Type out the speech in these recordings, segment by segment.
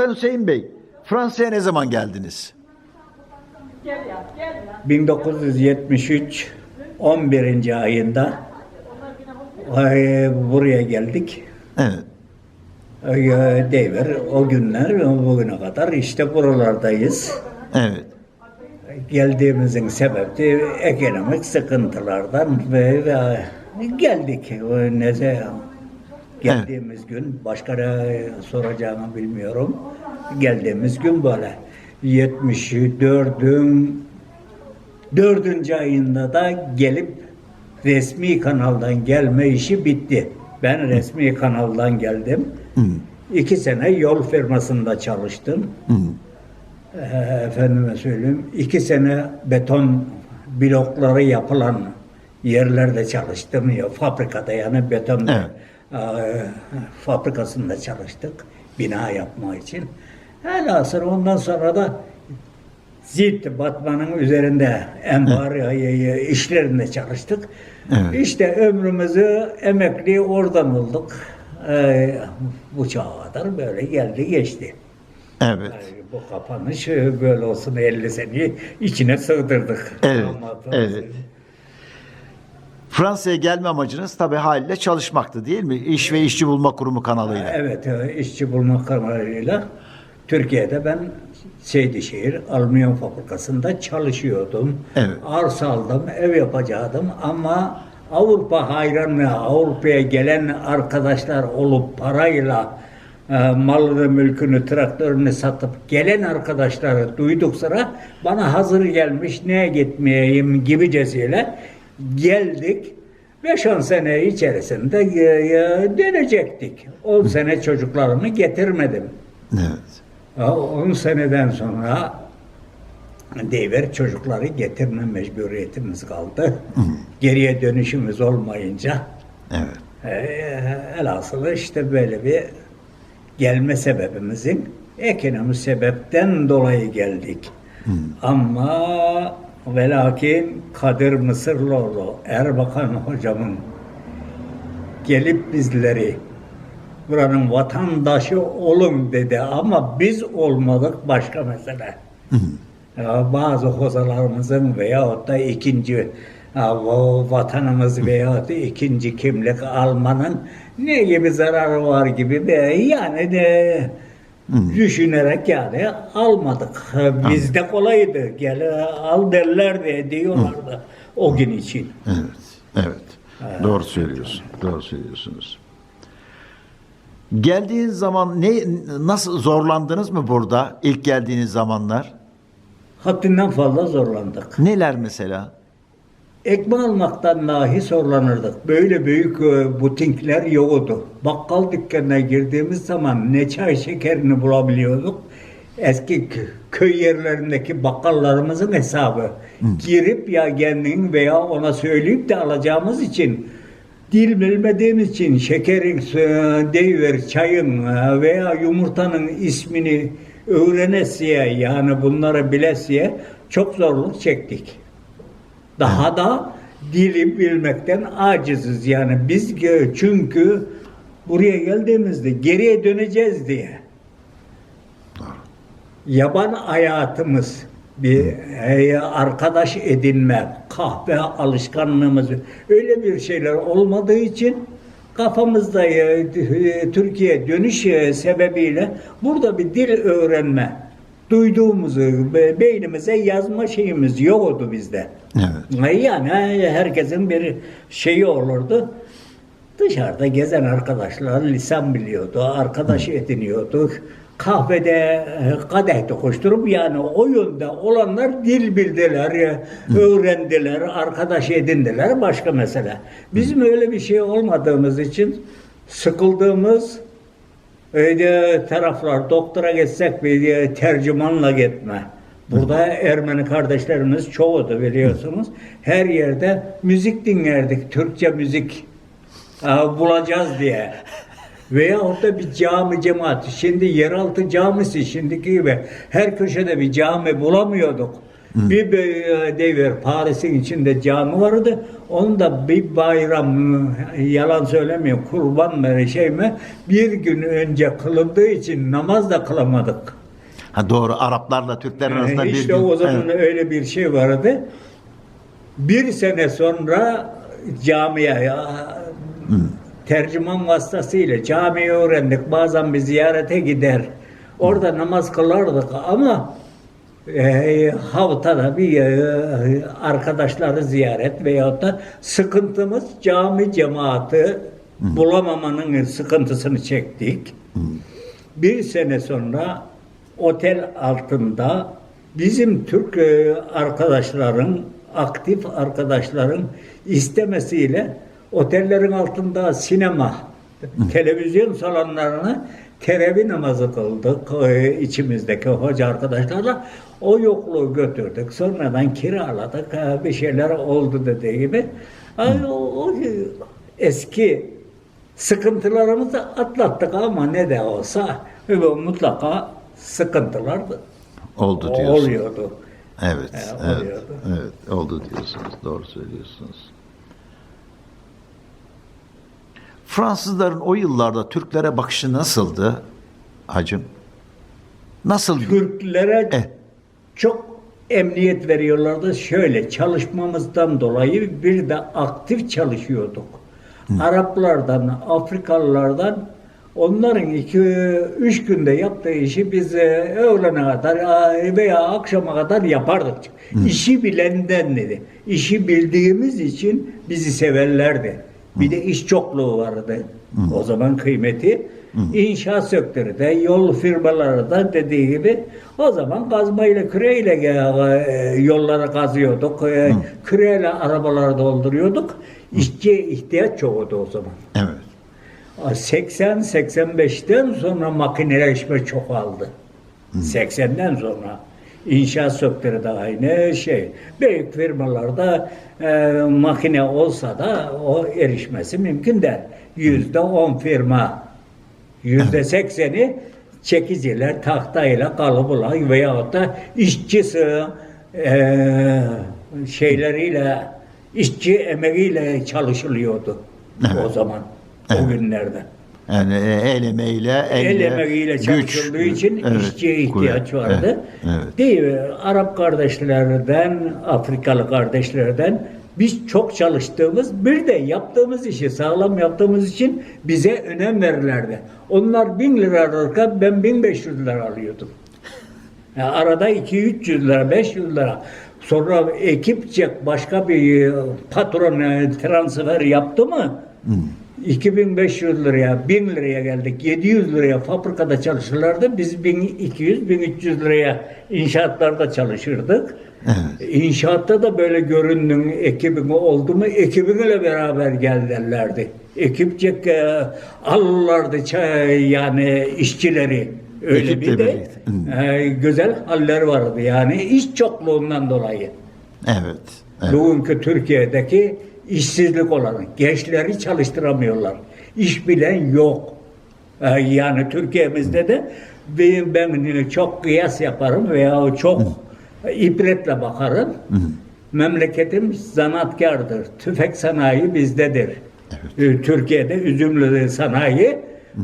Hasan Hüseyin Bey, Fransa'ya ne zaman geldiniz? 1973 11. ayında e, buraya geldik. Evet. E, Devir o günler bugüne kadar işte buralardayız. Evet. Geldiğimizin sebebi ekonomik sıkıntılardan ve, ve geldik. O Neze geldiğimiz gün başka soracağımı bilmiyorum. Geldiğimiz gün böyle 74'ün dördüncü ayında da gelip resmi kanaldan gelme işi bitti. Ben resmi kanaldan geldim. Hı. İki sene yol firmasında çalıştım. Hı. Ee, efendime söyleyeyim iki sene beton blokları yapılan yerlerde çalıştım ya fabrikada yani beton Evet. E, fabrikasında çalıştık bina yapma için. Velhasıl ondan sonra da Zit Batman'ın üzerinde enbar e, işlerinde çalıştık. Evet. İşte ömrümüzü emekli oradan olduk. Ee, bu çağa kadar böyle geldi geçti. Evet. Yani bu kapanış böyle olsun 50 seneyi içine sığdırdık. Evet, Ama evet. Fransa'ya gelme amacınız tabii haliyle çalışmaktı değil mi? İş ve İşçi Bulma Kurumu kanalıyla. Evet, işçi bulma kararıyla Türkiye'de ben Seydişehir Alüminyum Fabrikası'nda çalışıyordum. Evet. Arsa aldım, ev yapacaktım ama Avrupa hayranı, Avrupa'ya gelen arkadaşlar olup parayla e, malını, mülkünü, traktörünü satıp gelen arkadaşları duyduk sıra bana hazır gelmiş neye gitmeyeyim gibicesiyle geldik. 5-10 sene içerisinde e, e, dönecektik. 10 sene çocuklarımı getirmedim. Evet. 10 seneden sonra devir çocukları getirme mecburiyetimiz kaldı. Geriye dönüşümüz olmayınca Evet. e, elhasılı işte böyle bir gelme sebebimizin ekonomi sebepten dolayı geldik. Ama ve lakin Kadir Mısırlıoğlu Erbakan hocamın gelip bizleri buranın vatandaşı olun dedi. Ama biz olmadık başka mesele. Ya bazı hocalarımızın veyahut da ikinci o vatanımız veyahut da ikinci kimlik almanın ne gibi zararı var gibi bir yani de düşünerek yani almadık. Bizde kolaydı. Gel al derlerdi diyorlardı o gün için. Evet. Evet. Doğru söylüyorsun. Doğru söylüyorsunuz. Geldiğiniz zaman ne nasıl zorlandınız mı burada ilk geldiğiniz zamanlar? Haddinden fazla zorlandık. Neler mesela? Ekmek almaktan dahi zorlanırdık. Böyle büyük e, butikler yoktu. Bakkal dükkanına girdiğimiz zaman ne çay şekerini bulabiliyorduk. Eski kö- köy yerlerindeki bakkallarımızın hesabı. Girip ya kendin veya ona söyleyip de alacağımız için dil bilmediğimiz için şekerin, e, deyiver, çayın e, veya yumurtanın ismini öğrenesiye yani bunları bilesiye çok zorluk çektik. Daha da dili bilmekten aciziz yani biz çünkü buraya geldiğimizde geriye döneceğiz diye. Yaban hayatımız bir e, arkadaş edinme, kahve alışkanlığımız öyle bir şeyler olmadığı için kafamızda e, e, Türkiye dönüş e, sebebiyle burada bir dil öğrenme duyduğumuzu be- beynimize yazma şeyimiz yoktu bizde. Evet. Yani herkesin bir şeyi olurdu. Dışarıda gezen arkadaşlar lisan biliyordu, arkadaş ediniyordu. Kahvede e, kadeh koşturup yani o yönde olanlar dil bildiler, e, öğrendiler, arkadaş edindiler başka mesele. Bizim öyle bir şey olmadığımız için sıkıldığımız öyle taraflar doktora geçsek bir e, tercümanla gitme. Burada Ermeni kardeşlerimiz çoğudu biliyorsunuz. Her yerde müzik dinlerdik. Türkçe müzik e, bulacağız diye. Veya orada bir cami cemaat. Şimdi yeraltı camisi şimdiki gibi her köşede bir cami bulamıyorduk. Bir be- dever Paris'in içinde cami vardı. Onda bir bayram e, yalan söylemiyorum kurban mı şey mi bir gün önce kılındığı için namaz da kılamadık. Ha doğru Araplarla Türkler arasında bir işte gün. o zaman Evet. öyle bir şey vardı. Bir sene sonra camiye ya, tercüman vasıtasıyla camiyi öğrendik. Bazen bir ziyarete gider. Orada namaz kılardık ama e, haftada bir e, arkadaşları ziyaret veyahut da sıkıntımız cami cemaati bulamamanın sıkıntısını çektik. Bir sene sonra otel altında bizim Türk e, arkadaşların, aktif arkadaşların istemesiyle otellerin altında sinema, televizyon salonlarına teravih namazı kıldık e, içimizdeki hoca arkadaşlarla. O yokluğu götürdük. Sonradan kiraladık. Ha, Bir şeyler oldu dediği gibi. Ay, o, o eski sıkıntılarımızı atlattık ama ne de olsa e, mutlaka sıkıntılar Oldu diyorsun. oluyordu. Evet, He, evet, oluyordu. evet, oldu diyorsunuz, doğru söylüyorsunuz. Fransızların o yıllarda Türklere bakışı nasıldı hacım? Nasıl? Türklere Eh. çok emniyet veriyorlardı. Şöyle çalışmamızdan dolayı bir de aktif çalışıyorduk. Araplardan, Afrikalılardan onların iki, üç günde yaptığı işi biz e, öğlene kadar e, veya akşama kadar yapardık. İşi bilenden dedi. İşi bildiğimiz için bizi severlerdi. Bir de iş çokluğu vardı. O zaman kıymeti. İnşaat sektörü de, yol firmaları da dediği gibi o zaman kazmayla, küreyle e, yolları kazıyorduk. E, küreyle arabaları dolduruyorduk. İşçiye ihtiyaç çoktu o zaman. Evet. 80-85'ten sonra makineleşme çoğaldı. 80'den sonra inşaat sektörü de aynı şey. Büyük firmalarda e, makine olsa da o erişmesi mümkün değil. Yüzde on firma, yüzde sekseni çekiciler tahtayla kalıbıyla veyahut da işçisi e, şeyleriyle işçi emeğiyle çalışılıyordu o zaman o günlerde. Yani e, el emeğiyle, El elle, güç, çalışıldığı için evet, işçiye ihtiyaç kuvvet, vardı. Evet, evet. Değil mi? Arap kardeşlerden, Afrikalı kardeşlerden biz çok çalıştığımız, bir de yaptığımız işi sağlam yaptığımız için bize önem verirlerdi. Onlar bin lira alırken ben 1500 lira alıyordum. Yani arada 2-300 lira, 500 lira. Sonra ekipçe başka bir patron e, transfer yaptı mı? 2500 liraya, 1000 liraya geldik. 700 liraya fabrikada çalışırlardı. Biz 1200, 1300 liraya inşaatlarda çalışırdık. İnşaatta da böyle göründün ekibin oldu mu ekibinle beraber gelirlerdi. Ekipçe e, alırlardı ça- yani işçileri. Öyle Ekiple bir de birlikte. e, güzel haller vardı yani iş çokluğundan dolayı. Evet. evet. Bugünkü Türkiye'deki işsizlik olanı. Gençleri çalıştıramıyorlar. İş bilen yok. Ee, Yani Türkiye'mizde de ben, çok kıyas yaparım veya çok ibretle bakarım. Memleketim zanaatkardır. Tüfek sanayi bizdedir. Ee, Türkiye'de üzümlü sanayi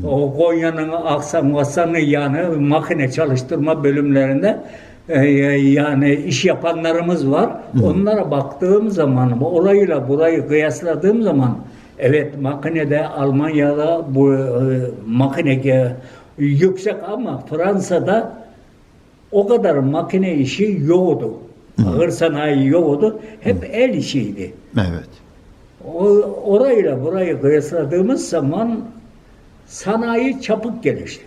o Konya'nın Aksan Vasan'ın yani makine çalıştırma bölümlerinde yani iş yapanlarımız var. Onlara baktığım zaman orayla burayı kıyasladığım zaman evet makinede Almanya'da bu e, makine e, yüksek ama Fransa'da o kadar makine işi yoktu. Ağır sanayi yoktu. Hep el işiydi. Evet. O, orayla burayı kıyasladığımız zaman sanayi çapık gelişti.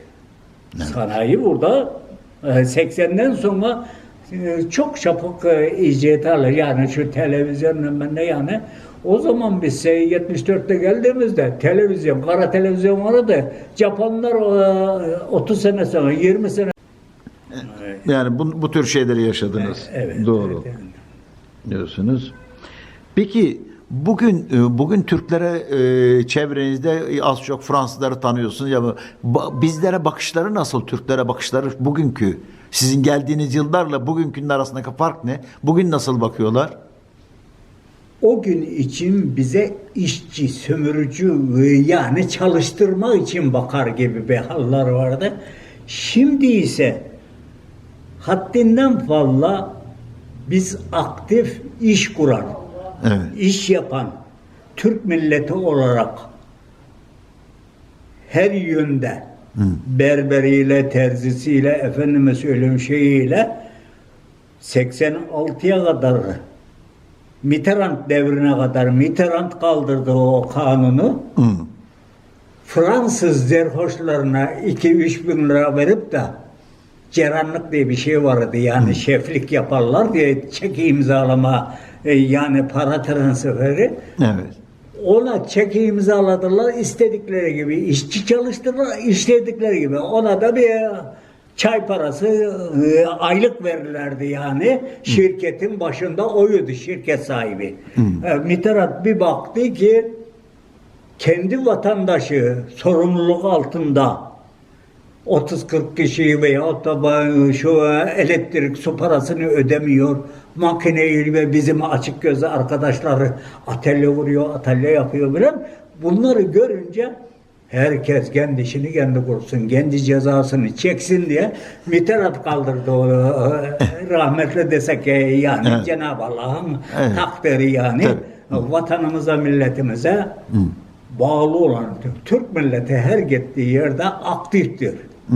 Sanayi burada e, 80'den sonra e, çok çapık e, icat alır. Yani şu televizyon ben de yani o zaman biz e, 74'te geldiğimizde televizyon, kara televizyon vardı. Japonlar e, 30 sene sonra, 20 sene Yani bu, bu tür şeyleri yaşadınız. Evet, Doğru evet, yani. diyorsunuz. Peki Bugün e, bugün Türklere e, çevrenizde az çok Fransızları tanıyorsunuz ya bizlere bakışları nasıl Türklere bakışları bugünkü sizin geldiğiniz yıllarla bugünkünün arasındaki fark ne? Bugün nasıl bakıyorlar? O gün için bize işçi, sömürücü e, yani çalıştırma için bakar gibi bir haller vardı. Şimdi ise haddinden fazla biz aktif iş kuran, Evet. iş yapan Türk milleti olarak her yönde berberiyle, terzisiyle, efendime söyleyeyim şeyiyle 86'ya kadar Mitterrand devrine kadar Mitterrand kaldırdı o kanunu. Hı. Fransız zerhoşlarına 2-3 bin lira verip de ceranlık diye bir şey vardı. Yani şeflik yaparlar diye çeki imzalama e, yani para transferi. Evet. Ona çeki imzaladılar istedikleri gibi işçi çalıştırdılar istedikleri gibi ona da bir çay parası e, aylık verirlerdi yani şirketin başında oydu şirket sahibi. E, Mitterrand bir baktı ki kendi vatandaşı sorumluluk altında 30-40 kişi veya da şu elektrik su parasını ödemiyor. Makineyi ve bizim açık gözlü arkadaşları atölye vuruyor, atölye yapıyor bilen. Bunları görünce herkes kendi işini kendi kursun, kendi cezasını çeksin diye Mitterrand kaldırdı o e, rahmetli desek yani Evet. Cenab-ı Allah'ın Evet. takdiri yani vatanımıza, milletimize bağlı olan Türk milleti her gittiği yerde aktiftir. Hı.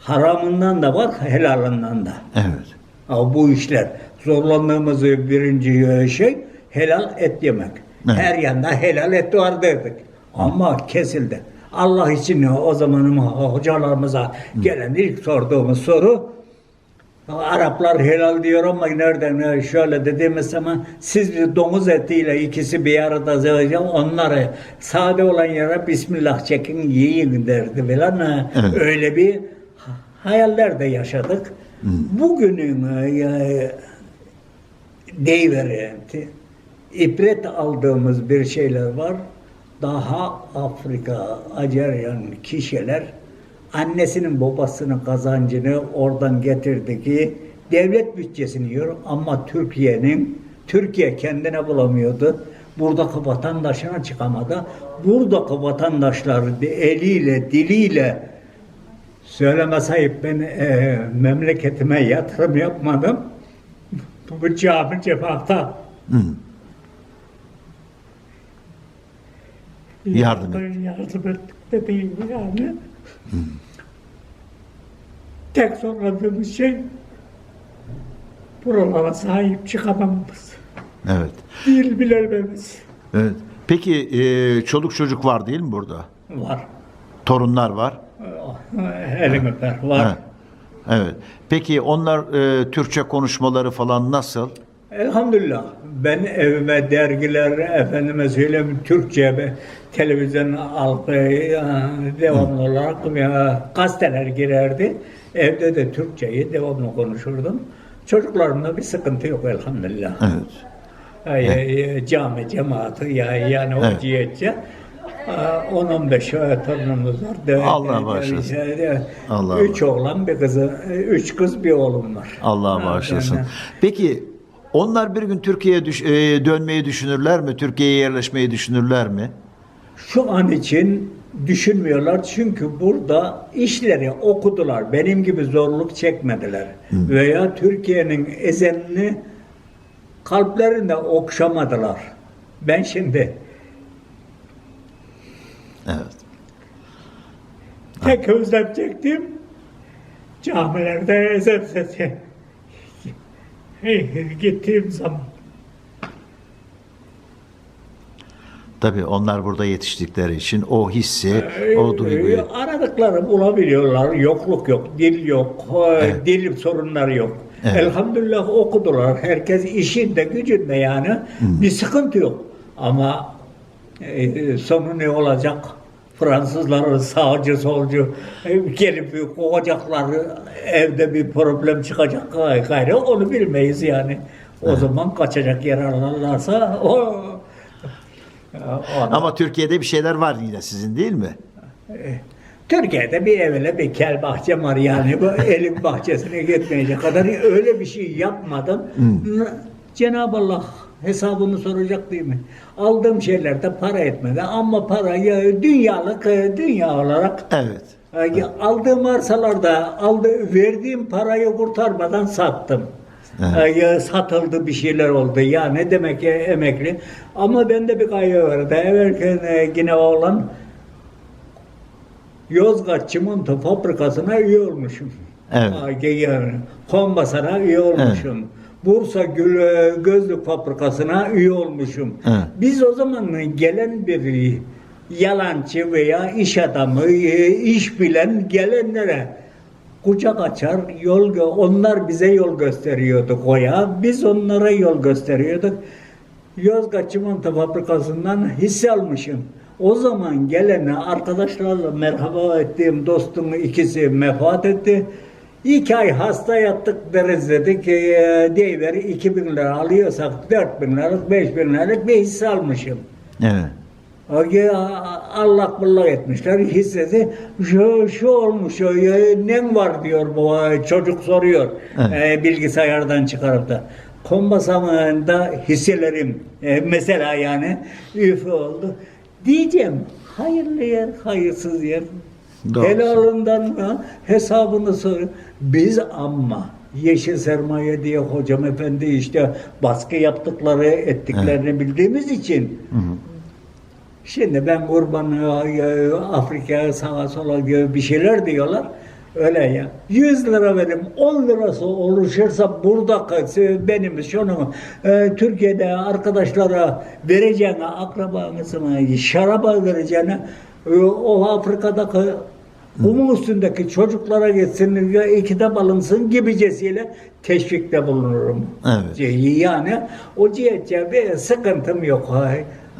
Haramından da var, helalından da. Evet. Ama bu işler zorlandığımız birinci şey helal et yemek. Evet. Her yanda helal et var derdik. Ama kesildi. Allah için o zamanın hocalarımıza gelen ilk sorduğumuz soru Araplar helal diyor ama nereden şöyle dediğimiz zaman siz bir domuz etiyle ikisi bir arada zeveceğim onları sade olan yere Bismillah çekin yiyin derdi falan. Evet. Öyle bir hayaller de yaşadık. Bugünün e, deyiveri ibret aldığımız bir şeyler var. Daha Afrika, Aceryan kişiler annesinin babasının kazancını oradan getirdi ki devlet bütçesini yiyor ama Türkiye'nin Türkiye kendine bulamıyordu. Buradaki vatandaşına çıkamadı. Buradaki vatandaşlar eliyle, diliyle söyleme sahip ben e, memleketime yatırım yapmadım. Bu cami cemaata. Yardım yardım ettik dediğim yani. Tek zorlandığımız şey buralara sahip çıkamamamız. Evet. Dil bilememiz Evet. Peki e, çoluk çocuk var değil mi burada? var. Torunlar var. Elim öper var. Ha. Evet. Peki onlar e, Türkçe konuşmaları falan nasıl? Elhamdülillah. Ben evime dergiler, efendime söyleyeyim Türkçe televizyon halkı e, devamlı olarak e, gazeteler girerdi. Evde de Türkçeyi devamlı konuşurdum. Çocuklarımda bir sıkıntı yok elhamdülillah. Evet. Ay, ay, cami cemaati ya, yani o Evet. cihetse 10-15 torunumuz var. Allah de- bağışlasın. Allah Üç oğlan bir kızı, üç kız bir oğlum var. Allah bağışlasın. yani- Peki onlar bir gün Türkiye'ye düş- e, dönmeyi düşünürler mi? Türkiye'ye yerleşmeyi düşünürler mi? Şu an için düşünmüyorlar çünkü burada işleri okudular. Benim gibi zorluk çekmediler. Veya Türkiye'nin ezenini kalplerinde okşamadılar. Ben şimdi Evet. tek özlem çektim camilerde ezan sesi. Gittiğim zaman. Tabii onlar burada yetiştikleri için o hissi, o Ee, duyguyu. Aradıkları bulabiliyorlar. Yokluk yok, dil yok, Evet. dil sorunları yok. Evet. Elhamdülillah okudular. Herkes işinde, gücünde yani. Bir sıkıntı yok. Ama e, sonu ne olacak? Fransızların sağcı solcu e, gelip kovacaklar evde bir problem çıkacak gayrı onu bilmeyiz yani. O zaman kaçacak yer ararlarsa o, Ama Türkiye'de bir şeyler var yine sizin değil mi? Türkiye'de bir evle bir kel bahçem var yani bu elin bahçesine gitmeyecek kadar öyle bir şey yapmadım. Cenab-ı Allah hesabını soracak değil mi? Aldığım şeylerde para etmedi ama parayı dünyalık e, dünya olarak Evet. e, aldığım arsalarda aldı, verdiğim parayı kurtarmadan sattım. E, satıldı bir şeyler oldu. Ya ne demek ya emekli. Ama bende bir gaye vardı. Evvelken e, yine oğlan Yozgat Çimento Fabrikası'na üye olmuşum. Evet. Yani, Kombasar'a üye olmuşum. Bursa Gül e, Gözlük Fabrikası'na üye olmuşum. Evet. Biz o zaman gelen bir yalancı veya iş adamı, e, iş bilen gelenlere kucak açar, yol onlar bize yol gösteriyordu koya. Biz onlara yol gösteriyorduk. Yozgat Çimento Fabrikası'ndan hisse almışım. O zaman gelene arkadaşlarla merhaba ettiğim dostumun ikisi vefat etti. İki ay hasta yattık deriz dedik. E, deyiveri 2000 lira alıyorsak 4000 liralık 5000 liralık bir hisse almışım. Evet. Allah bullak etmişler hissesi şu, şu olmuş ya, nem var? diyor bu çocuk soruyor Evet. e, bilgisayardan çıkarıp da. Kombasamında hisselerim e, mesela yani üf oldu. Diyeceğim hayırlı yer hayırsız yer. Doğru. helalından mı hesabını sor biz ama Yeşil sermaye diye hocam efendi işte baskı yaptıkları ettiklerini bildiğimiz için Şimdi ben kurban e, Afrika'ya sağa sola bir şeyler diyorlar. Öyle ya. 100 lira verim 10 lirası oluşursa burada kalsa benim şunu e, Türkiye'de arkadaşlara vereceğine akrabanızına şaraba vereceğine e, o Afrika'daki kumun üstündeki çocuklara gitsin e, kitap alınsın gibicesiyle teşvikte bulunurum. Evet. Yani o cihetçe bir sıkıntım yok.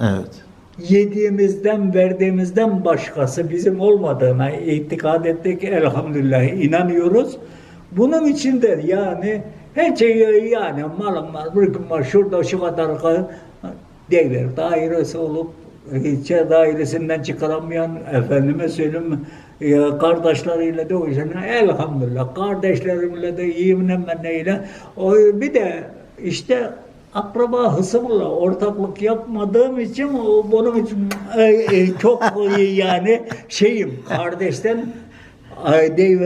Evet. Yediğimizden verdiğimizden başkası bizim olmadığına itikad ettik elhamdülillah inanıyoruz. Bunun için de yani her şey yani malım var, mülküm var, şurada şu kadar ka- devir dairesi olup ilçe dairesinden çıkaramayan efendime söyleyeyim kardeşleriyle de o yüzden elhamdülillah kardeşlerimle de iyiyim neyle bir de işte akraba hısımla ortaklık yapmadığım için bunun için e, e, çok yani şeyim kardeşten e, e,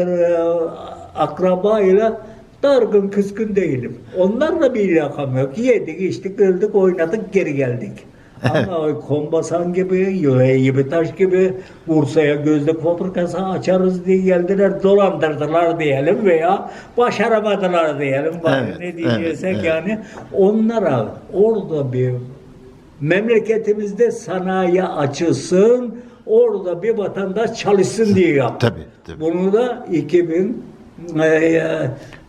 akrabayla dargın küskün değilim. Onlarla bir ilakam yok. Yedik, içtik, öldük, oynadık, geri geldik. Ama Kombasan gibi, gibi taş gibi Bursa'ya gözlük fabrikası açarız diye geldiler, dolandırdılar diyelim veya başaramadılar diyelim. Bak Evet, ne diyeceksek evet, evet. yani onlara orada bir memleketimizde sanayi açılsın, orada bir vatandaş çalışsın diye yaptık. Tabii, tabii. Bunu da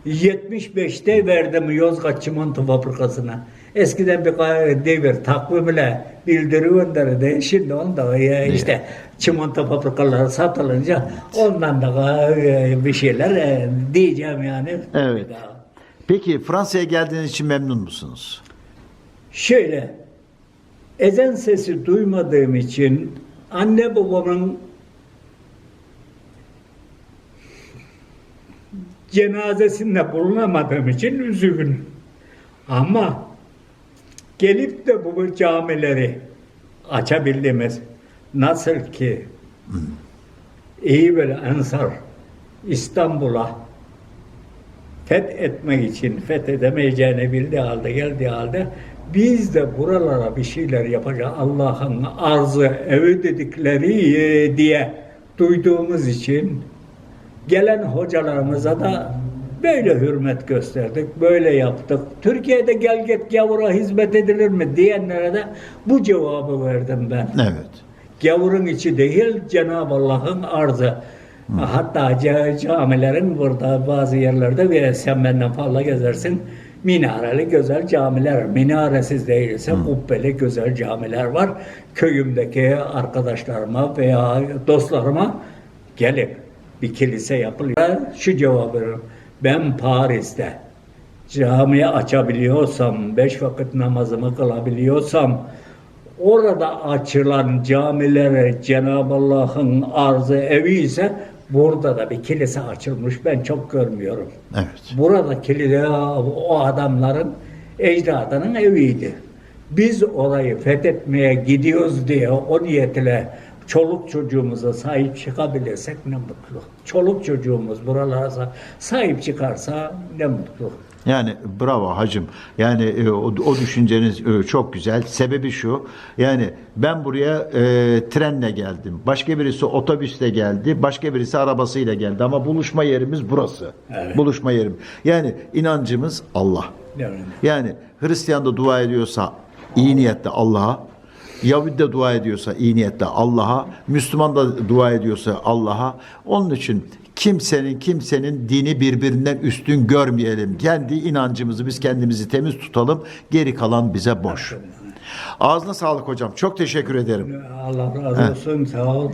2075'te verdim Yozgat Çimento Fabrikası'na. Eskiden bir devir takvimle bildiri gönderdi. Şimdi onda e, işte çimento fabrikaları satılınca ondan da e, bir şeyler e, diyeceğim yani. Evet. Peki Fransa'ya geldiğiniz için memnun musunuz? Şöyle, ezan sesi duymadığım için anne babamın cenazesinde bulunamadığım için üzgünüm. Ama gelip de bu camileri açabildiğimiz nasıl ki iyi böyle Ensar İstanbul'a fethetmek için fethedemeyeceğini bildiği halde geldiği halde biz de buralara bir şeyler yapacağız. Allah'ın arzı evi dedikleri diye duyduğumuz için gelen hocalarımıza da böyle hürmet gösterdik, böyle yaptık. Türkiye'de gel git gavura hizmet edilir mi diyenlere de bu cevabı verdim ben. Evet. Gavurun içi değil, Cenab-ı Allah'ın arzı. Hatta ca- camilerin burada bazı yerlerde ve sen benden fazla gezersin. Minareli güzel camiler, minaresiz değilse kubbeli güzel camiler var. Köyümdeki arkadaşlarıma veya dostlarıma gelip bir kilise yapılıyor. Şu cevabı veriyorum. Ben Paris'te camiyi açabiliyorsam, beş vakit namazımı kılabiliyorsam, orada açılan camilere Cenab-ı Allah'ın arzı evi ise burada da bir kilise açılmış ben çok görmüyorum. Evet. Burada kilise o adamların ecdadının eviydi. Biz orayı fethetmeye gidiyoruz diye o niyetle çoluk çocuğumuza sahip çıkabilirsek ne mutlu. Çoluk çocuğumuz buralara sahip çıkarsa ne mutlu. Yani bravo hacım. Yani e, o, o düşünceniz e, çok güzel. Sebebi şu. Yani ben buraya e, trenle geldim. Başka birisi otobüsle geldi. Başka birisi arabasıyla geldi. Ama buluşma yerimiz burası. Evet. Buluşma yerim. Yani inancımız Allah. Yani Yani Hristiyan da dua ediyorsa iyi niyetle Allah'a, Yahudi de dua ediyorsa iyi niyetle Allah'a, Müslüman da dua ediyorsa Allah'a. Onun için kimsenin kimsenin dini birbirinden üstün görmeyelim. Kendi inancımızı biz kendimizi temiz tutalım. Geri kalan bize boş. Ağzına sağlık hocam. Çok teşekkür ederim. Allah razı olsun sağ ol.